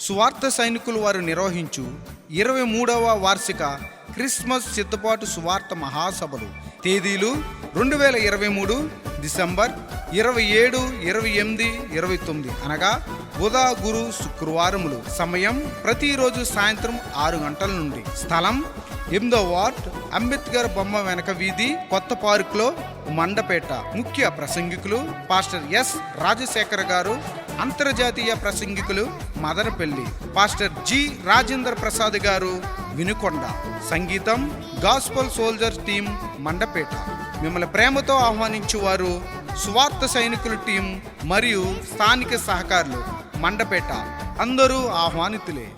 సువార్త సైనికులు వారు నిర్వహించు ఇరవై మూడవ వార్షిక క్రిస్మస్ సిద్ధపాటు సువార్త మహాసభలు. తేదీలు రెండు వేల ఇరవై మూడు డిసెంబర్ ఇరవై ఏడు ఇరవై ఎనిమిది ఇరవై తొమ్మిది. అనగా బుధ గురు శుక్రవారములు. సమయం ప్రతిరోజు సాయంత్రం ఆరు గంటల నుండి. స్థలం ఎనిమిదో వార్డ్ అంబేద్కర్ బొమ్మ వెనక వీధి కొత్త పార్కులో మండపేట. ముఖ్య ప్రసంగికులు పాస్టర్ ఎస్ రాజశేఖర్ గారు అంతర్జాతీయ ప్రసంగికులు మదనపల్లి పాస్టర్ జి రాజేందర్ ప్రసాద్ గారు వినుకొండ. సంగీతం గాస్పల్ సోల్జర్స్ టీం మండపేట. మిమ్మల్ని ప్రేమతో ఆహ్వానించు వారు స్వార్థ సైనికుల టీం మరియు స్థానిక సహకారులు మండపేట. అందరూ ఆహ్వానితులే.